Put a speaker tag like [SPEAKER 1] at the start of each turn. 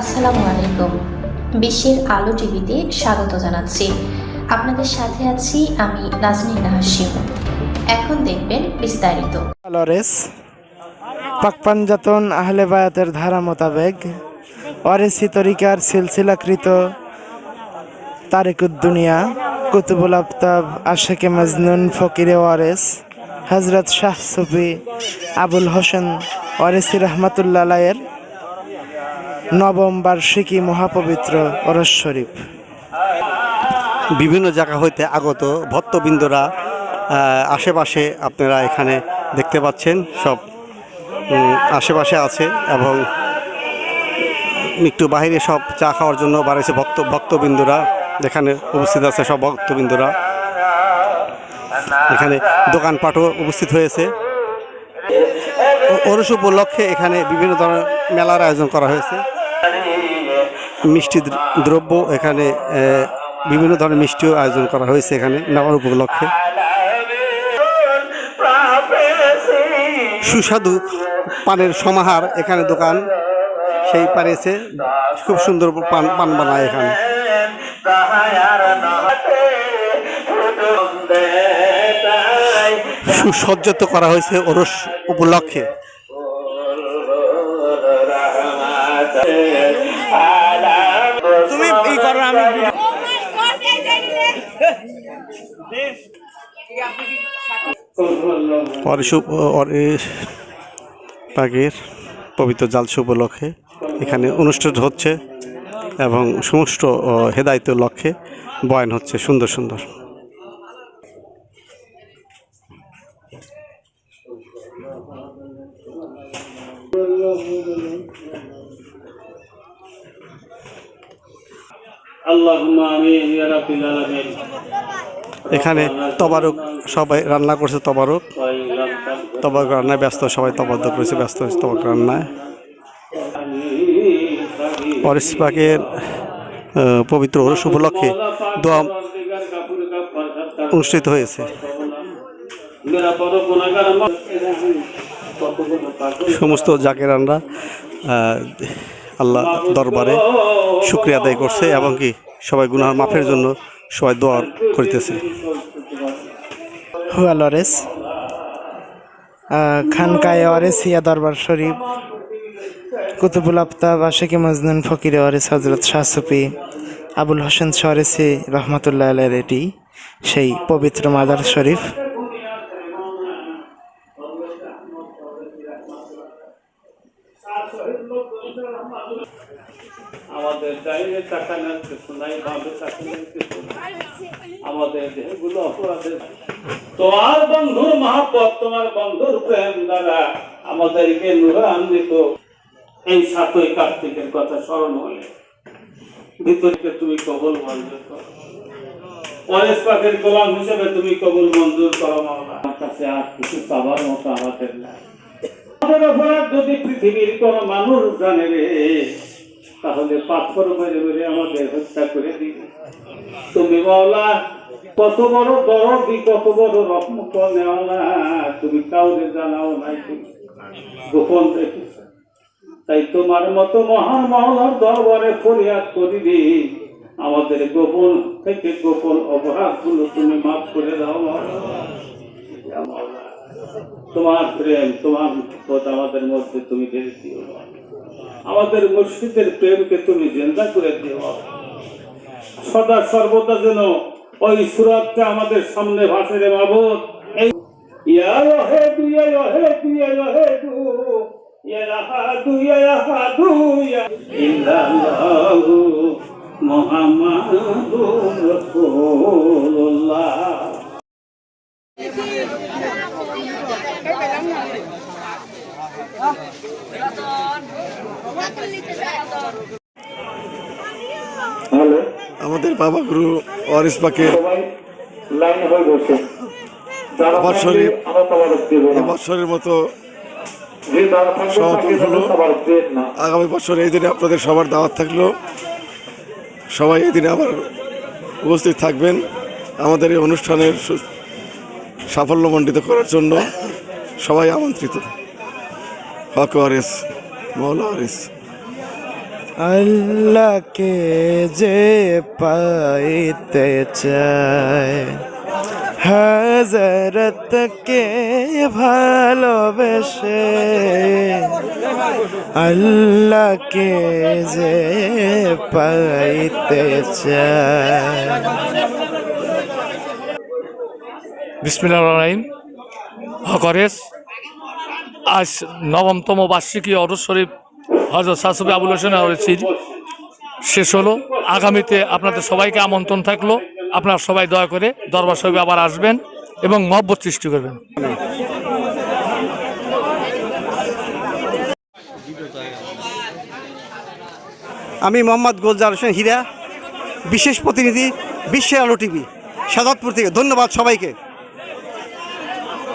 [SPEAKER 1] আসসালামু আলাইকুম। বিশ্বের আলো টিভিতে স্বাগত জানাচ্ছি। আপনাদের সাথে আছি আমি নাজনীন হাসিম। এখন দেখবেন বিস্তারিত।
[SPEAKER 2] লরেস, পাকপাঞ্জাতন আহলে বায়াতের ধারা মোতাবেক ওয়ারেসি তরিকার সিলসিলাকৃত তারেকুদ্দুনিয়া, কুতুবুল আফতাব, আশেকে মজনুন, ফকিরে ওয়ারেস হজরত শাহ সুফি আবুল হোসেন ওয়ারেসি রহমতুল্লাহ নবম বার্ষিকী মহাপবিত্র ওরস শরীফ।
[SPEAKER 3] বিভিন্ন জায়গা হইতে আগত ভক্তবৃন্দরা আশেপাশে আপনারা এখানে দেখতে পাচ্ছেন, সব আশেপাশে আছে এবং একটু বাইরে সব চা খাওয়ার জন্য বাড়াইছে ভক্ত, ভক্তবৃন্দরা এখানে উপস্থিত আছে, সব ভক্তবৃন্দরা। এখানে দোকানপাটও উপস্থিত হয়েছে। ওরস উপলক্ষে এখানে বিভিন্ন ধরনের মেলার আয়োজন করা হয়েছে। মিষ্টি দ্রব্য এখানে বিভিন্ন ধরনের মিষ্টিও আয়োজন করা হয়েছে এখানে নেওয়ার উপলক্ষে। সুস্বাদু পানের সমাহার এখানে দোকান, সেই পারেছে খুব সুন্দর পান পান বানায় এখানে। সুসজ্জিত করা হয়েছে ওরস উপলক্ষে।
[SPEAKER 2] করো আমি
[SPEAKER 3] পাগের পবিত্র জালসা উপলক্ষে এখানে অনুষ্ঠিত হচ্ছে এবং সমস্ত হেদায়তের লক্ষ্যে বয়ান হচ্ছে সুন্দর সুন্দর। এখানে তবারক সবাই রান্না করছে, তবারক। তবারক রান্নায় ব্যস্ত, সবাই তবাদ্দ করেছে, ব্যস্ত হয়েছে তবাক রান্নায়। পরেশ পাখের পবিত্র ওরস উপলক্ষে দোয়া অনুষ্ঠিত হয়েছে। সমস্ত জাকেরানরা আল্লাহ দরবারে শুক্রিয়া আদায় করছে এবং কি সবাই গুনাহ মাফের জন্য সবাই দোয়া করিতেছে।
[SPEAKER 2] হুয়া লরেস খানকায় ওয়ারেসিয়া দরবার শরীফ, কুতুবুল আফতাব, আশেকে মজনুন, ফকির ওয়ারেস হজরত শাহ সুফি, আবুল হোসেন সরেসি রহমতুল্লাহ আলের এটি সেই পবিত্র মাদার শরীফ।
[SPEAKER 4] আমাদের ডাইনে তাকানোর কিছু নাই বামে তাকানোর কিছু আমাদের দেহগুলো অপরাধের তোমার বন্ধুর মহাপত তোমার বন্ধুর প্রেম দ্বারা আমাদেরকে নুরান্বিত। এই সাতই কার্তিকের কথা স্মরণ হলে ভিতরকে তুমি কবল মঞ্জুর করো। পরেশ পাখের গোলাম হিসেবে তুমি কবুল মঞ্জুর করো মাওলা আমার কাছে আর কিছু চাবার মতো আমাদের নাই। অপরাধ যদি পৃথিবীর কোন মানুষ জানে রে, তাহলে পাথর মেরে মেরে আমাদের হত্যা করে দিবে। তুমি বলা, কত বড় দরদি, কত বড় নেওয়ালা তুমি কাউরে জানাও নাই তুমি। গোপন রেখেছ তাই তোমার মতো মহান মহলার দরবারে ফরিয়াদ করিবি আমাদের গোপন থেকে গোপন অপরাধগুলো তুমি মাফ করে দাও। তোমার প্রেম, তোমার পথ আমাদের মধ্যে তুমি ঢেলে দিও আমাদের মুর্শিদের প্রেমকে তুমি জেন্দা করে দিও। সদা সর্বদা যেন ওই সুরাতটা আমাদের সামনে ভাসে রে মাবুদ। মুহাম্মাদুর
[SPEAKER 5] আমাদের বাবা গুরু ওয়ারিস পাকের বছরের মতো সমাপন হলো। আগামী বছর এই দিনে আপনাদের সবার দাওয়াত থাকল। সবাই এই দিনে আবার উপস্থিত থাকবেন আমাদের এই অনুষ্ঠানের সাফল্যমণ্ডিত করার জন্য। সবাই আমন্ত্রিত। হক ওয়ারিস মৌলা ওয়ারিস
[SPEAKER 2] আল্লাহকে যে পাইতে চায় হজরতকে ভালোবেসে। আল্লাহকে যে পাইতে চায়।
[SPEAKER 6] বিসমিল্লাহ রহিম। হকরেস আজ নবমতম বার্ষিকী অরস শরীফ হজরত শাসবি আবুল হোসেন আওরেসির শেষ হলো। আগামীতে আপনাদের সবাইকে আমন্ত্রণ থাকল। আপনারা সবাই দয়া করে দরবার শরীফে আবার আসবেন এবং মহব্বত সৃষ্টি করবেন।
[SPEAKER 3] আমি মোহাম্মদ গোলজার হোসেন হীরা, বিশেষ প্রতিনিধি বিশ্বের আলো টিভি সাদাতপুর থেকে। ধন্যবাদ সবাইকে।